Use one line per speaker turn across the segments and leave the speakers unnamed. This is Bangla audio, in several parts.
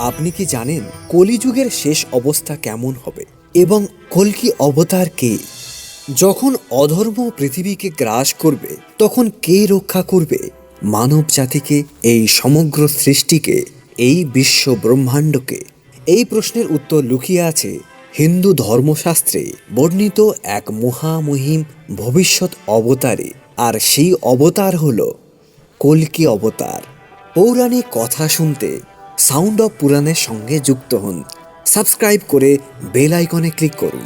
আপনি কি জানেন কলিযুগের শেষ অবস্থা কেমন হবে? এবং কলকি অবতার কে? যখন অধর্ম পৃথিবীকে গ্রাস করবে, তখন কে রক্ষা করবে? মানব জাতিকে, এই সমগ্র সৃষ্টিকে, এই বিশ্ব ব্রহ্মাণ্ডকে? এই প্রশ্নের উত্তর লুকিয়ে আছে হিন্দু ধর্মশাস্ত্রে বর্ণিত এক মহামহিম ভবিষ্যৎ অবতারে। আর সেই অবতার হল কলকি অবতার। পৌরাণিক কথা শুনতে সাউন্ড অফ পুরাণের সঙ্গে যুক্ত হন। সাবস্ক্রাইব করে বেল আইকনে ক্লিক করুন।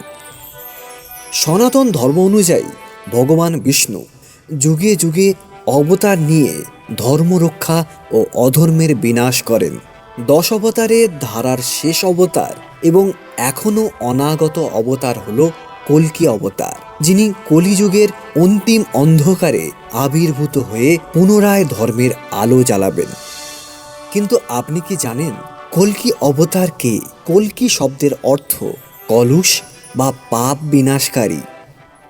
সনাতন ধর্ম অনুযায়ী ভগবান বিষ্ণু যুগে যুগে অবতার নিয়ে ধর্ম রক্ষা ও অধর্মের বিনাশ করেন। দশ অবতারের ধারার শেষ অবতার এবং এখনও অনাগত অবতার হল কল্কি অবতার, যিনি কলিযুগের অন্তিম অন্ধকারে আবির্ভূত হয়ে পুনরায় ধর্মের আলো জ্বালাবেন। কিন্তু আপনি কি জানেন কল্কি অবতার কে? কল্কি শব্দের অর্থ কলুষ বা পাপ বিনাশকারী।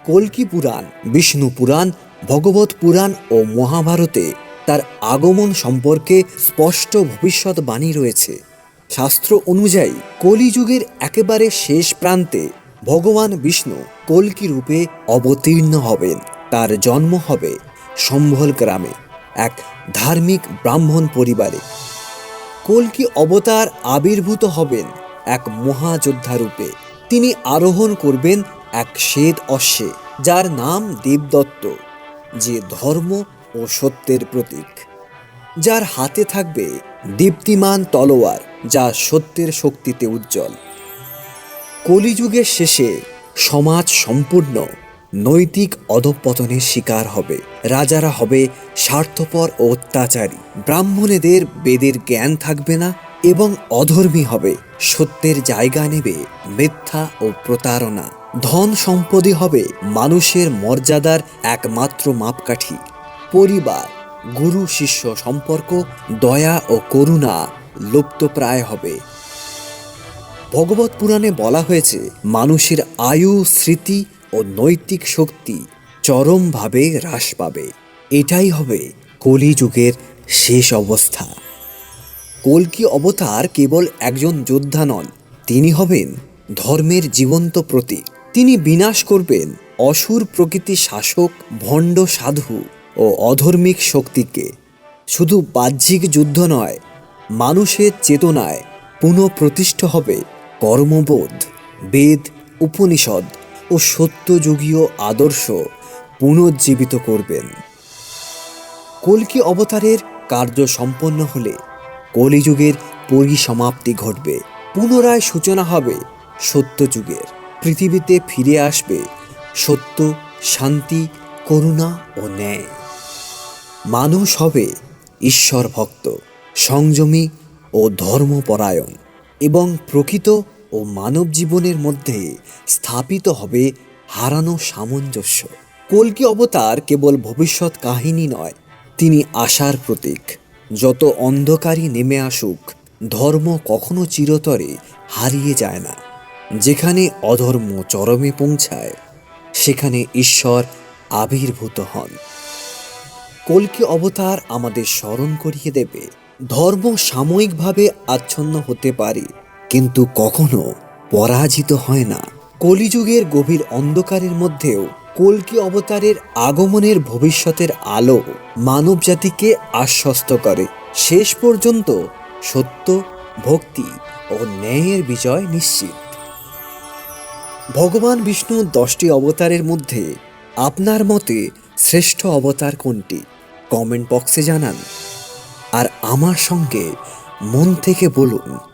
কল্কি পুরাণ, বিষ্ণু পুরাণ, ভগবত পুরাণ ও মহাভারতে তার আগমন সম্পর্কে স্পষ্ট ভবিষ্যৎবাণী রয়েছে। শাস্ত্র অনুযায়ী কলিযুগের একেবারে শেষ প্রান্তে ভগবান বিষ্ণু কল্কি রূপে অবতীর্ণ হবেন। তার জন্ম হবে সম্ভল গ্রামে, এক ধার্মিক ব্রাহ্মণ পরিবারে। কল্কি অবতার আবির্ভূত হবেন? এক মহাযোদ্ধা রূপে তিনি আরোহণ করবেন এক শ্বেত অশ্বে, যার নাম দেবদত্ত, যে ধর্ম ও সত্যের প্রতীক। যার হাতে থাকবে দীপ্তিমান তলোয়ার, যা সত্যের শক্তিতে উজ্জ্বল। কলিযুগের শেষে সমাজ সম্পূর্ণ নৈতিক অধঃপতনের শিকার হবে। রাজারা হবে স্বার্থপর ও অত্যাচারী। ব্রাহ্মণেদের বেদের জ্ঞান থাকবে না এবং অধর্মী হবে। সত্যের জায়গা নেবে মিথ্যা ও প্রতারণা। ধন সম্পদই হবে মানুষের মর্যাদার একমাত্র মাপকাঠি। পরিবার, গুরু, শিষ্য সম্পর্ক, দয়া ও করুণা লুপ্তপ্রায় হবে। ভগবত পুরাণে বলা হয়েছে, মানুষের আয়ু, স্মৃতি ও নৈতিক শক্তি চরমভাবে হ্রাস পাবে। এটাই হবে কলিযুগের শেষ অবস্থা। কলকি অবতার কেবল একজন যোদ্ধা নন, তিনি হবেন ধর্মের জীবন্ত প্রতীক। তিনি বিনাশ করবেন অসুর প্রকৃতি শাসক, ভণ্ড সাধু ও অধর্মিক শক্তিকে। শুধু বাহ্যিক যুদ্ধ নয়, মানুষের চেতনায় পুনঃপ্রতিষ্ঠ হবে কর্মবোধ, বেদ, উপনিষদ ও সত্যযুগীয় আদর্শ পুনর্জীবিত করবেন। কলকি অবতারের কার্য সম্পন্ন হলে কলিযুগের পরিসমাপ্তি ঘটবে। পুনরায় সূচনা হবে সত্যযুগের। পৃথিবীতে ফিরে আসবে সত্য, শান্তি, করুণা ও ন্যায়। মানুষ হবে ঈশ্বর ভক্ত সংযমী ও ধর্মপরায়ণ এবং প্রকৃত ও মানব জীবনের মধ্যে স্থাপিত হবে হারানো সামঞ্জস্য। কল্কি অবতার কেবল ভবিষ্যৎ কাহিনী নয়, তিনি আশার প্রতীক। যত অন্ধকারই নেমে আসুক, ধর্ম কখনো চিরতরে হারিয়ে যায় না। যেখানে অধর্ম চরমে পৌঁছায়, সেখানে ঈশ্বর আবির্ভূত হন। কল্কি অবতার আমাদের স্মরণ করিয়ে দেবে। ধর্ম সাময়িকভাবে আচ্ছন্ন হতে পারে কিন্তু কখনো পরাজিত হয় না। কলিযুগের গভীর অন্ধকারের মধ্যেও কল্কি অবতারের আগমনের ভবিষ্যতের আলো মানবজাতিকে আশ্বস্ত করে। শেষ পর্যন্ত সত্য, ভক্তি ও ন্যায়ের বিজয় নিশ্চিত। ভগবান বিষ্ণু দশটি অবতারের মধ্যে আপনার মতে শ্রেষ্ঠ অবতার কোনটি? কমেন্ট বক্সে জানান। আর আমার সঙ্গে মন থেকে বলুন